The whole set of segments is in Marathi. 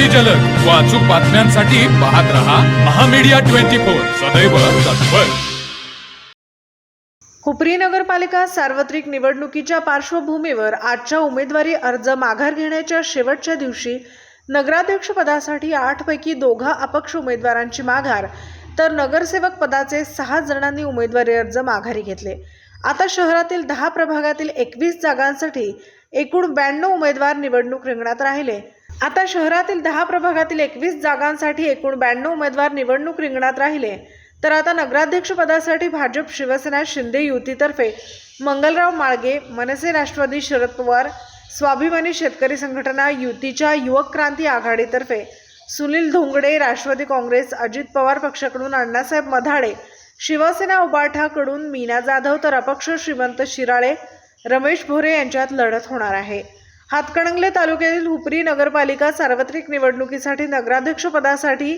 अति जलद. व अचूक बातम्यांसाठी पाहत रहा महामीडिया ट्वेंटी फोर. सदैव तत्पर. हुपरी नगरपालिका सार्वत्रिक निवडणुकीच्या पार्श्वभूमीवर आजच्या उमेदवारी अर्ज माघार घेण्याच्या शेवटच्या दिवशी नगराध्यक्षपदासाठी आठपैकी दोघा अपक्ष उमेदवारांची माघार तर नगरसेवक पदाचे सहा जणांनी उमेदवारी अर्ज माघारी घेतले. आता शहरातील दहा प्रभागातील एकवीस जागांसाठी एकूण ब्याण्णव उमेदवार निवडणूक रिंगणात राहिले. आता शहरातील दहा प्रभागातील एकवीस जागांसाठी एकूण ब्याण्णव उमेदवार निवडणूक रिंगणात राहिले. तर आता नगराध्यक्षपदासाठी भाजप शिवसेना शिंदे युतीतर्फे मंगलराव माळगे मनसे राष्ट्रवादी शरद पवार स्वाभिमानी शेतकरी संघटना युतीच्या युवक क्रांती आघाडीतर्फे सुनील धोंगडे राष्ट्रवादी काँग्रेस अजित पवार पक्षाकडून अण्णासाहेब मधाडे शिवसेना उबाठाकडून मीना जाधव तर अपक्ष श्रीमंत शिराळे रमेश भोरे यांच्यात लढत होणार आहे. हातकणंगले तालुक्यातील हुपरी नगरपालिका सार्वत्रिक निवडणुकीसाठी नगराध्यक्ष पदासाठी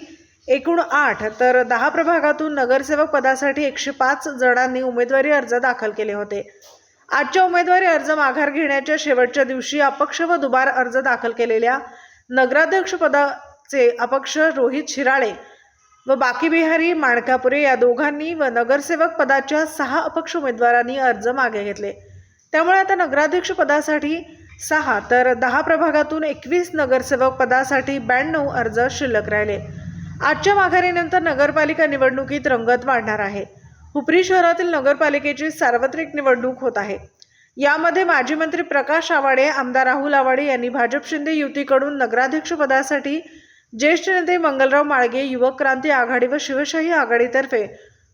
एकूण आठ तर दहा प्रभागातून नगरसेवक पदासाठी एकशे पाच जणांनी उमेदवारी अर्ज दाखल केले होते. आजच्या उमेदवारी अर्ज माघार घेण्याच्या शेवटच्या दिवशी अपक्ष व दुबार अर्ज दाखल केलेल्या नगराध्यक्ष पदाचे अपक्ष रोहित शिराळे व बाकी बिहारी माणकापुरे या दोघांनी व नगरसेवक पदाच्या सहा अपक्ष उमेदवारांनी अर्ज मागे घेतले. त्यामुळे आता नगराध्यक्ष पदासाठी सहा तर दहा प्रभागातून एकवीस नगरसेवक पदासाठी ब्याण्णव अर्ज शिल्लक राहिले. आजच्या माघारीनंतर नगरपालिका निवडणुकीत रंगत वाढणार आहे. हुपरी शहरातील नगरपालिकेची सार्वत्रिक निवडणूक होत आहे. यामध्ये माजी मंत्री प्रकाश आवाडे आमदार राहुल आवाडे यांनी भाजप शिंदे युतीकडून नगराध्यक्षपदासाठी ज्येष्ठ नेते मंगलराव माळगे युवक क्रांती आघाडी व शिवशाही आघाडीतर्फे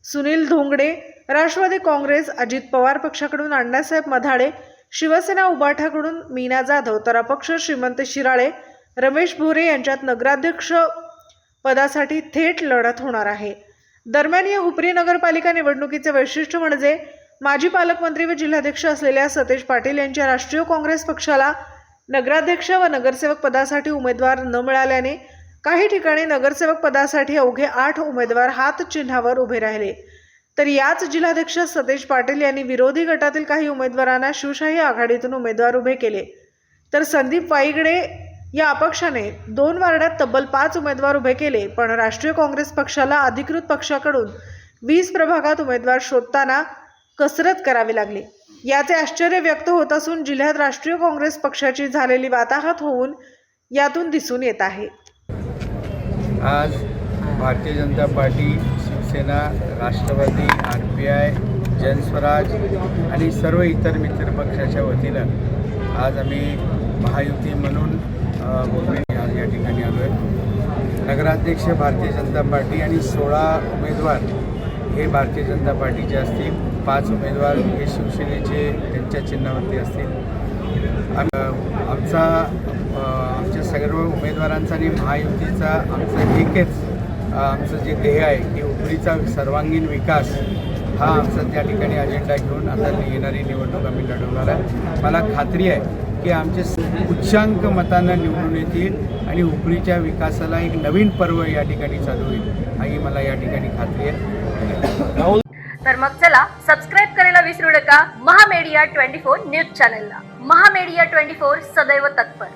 सुनील धोंगडे राष्ट्रवादी काँग्रेस अजित पवार पक्षाकडून अण्णासाहेब मधाडे शिवसेना उबाठाकडून मीना जाधव तर अपक्ष श्रीमंत शिराळे रमेश भोरे यांच्यात नगराध्यक्ष पदासाठी थेट लढत होणार आहे. दरम्यान या हुपरी नगरपालिका निवडणुकीचे वैशिष्ट्य म्हणजे माजी पालकमंत्री व जिल्हाध्यक्ष असलेल्या सतेज पाटील यांच्या राष्ट्रीय काँग्रेस पक्षाला नगराध्यक्ष व नगरसेवक पदासाठी उमेदवार न मिळाल्याने काही ठिकाणी नगरसेवक पदासाठी अवघे आठ उमेदवार हात चिन्हावर उभे राहिले. तर याच जिल्हाध्यक्ष सतेज पाटील यांनी विरोधी गटातील काही उमेदवारांना शिवशाही आघाडीतून उमेदवार उभे केले. तर संदीप वाईगडे या अपक्षाने दोन वार्डात तब्बल पाच उमेदवार उभे केले पण राष्ट्रीय काँग्रेस पक्षाला अधिकृत पक्षाकडून वीस प्रभागात उमेदवार शोधताना कसरत करावी लागली. याचे आश्चर्य व्यक्त होत असून जिल्ह्यात राष्ट्रीय काँग्रेस पक्षाची झालेली वाताहत होऊन यातून दिसून येत आहे. आज Bharatiya Janata party Shivsena Rashtrawadi R P I Jan Swaraj आणि सर्व इतर मित्र पक्षाच्या वतीनं आज आम्ही महायुती म्हणून मुंबई आज या ठिकाणी आलो आहे. नगराध्यक्ष भारतीय जनता पार्टी आणि सोळा उमेदवार हे भारतीय जनता पार्टीचे असतील. पाच उमेदवार हे शिवसेनेचे त्यांच्या चिन्हावरती असतील. आमचा आमच्या सर्व उमेदवारांचा आणि महायुतीचा आमचं एकच आमचं जे ध्येय आहे की उपरीचा सर्वांगीण विकास हा आमचा त्या ठिकाणी अजेंडा घेऊन आता येणारी निवडणूक आम्ही लढवणार आहे. मला खात्री आहे की आमचे उच्चांक मतांना निवडून येतील आणि उपरीच्या विकासाला एक नवीन पर्व या ठिकाणी चालू होईल ही मला या ठिकाणी खात्री आहे. तर मग चला सबस्क्राईब करायला विसरू नका. महामेडिया ट्वेंटी फोर न्यूज चॅनलला महामेडिया ट्वेंटी फोर सदैव तत्पर.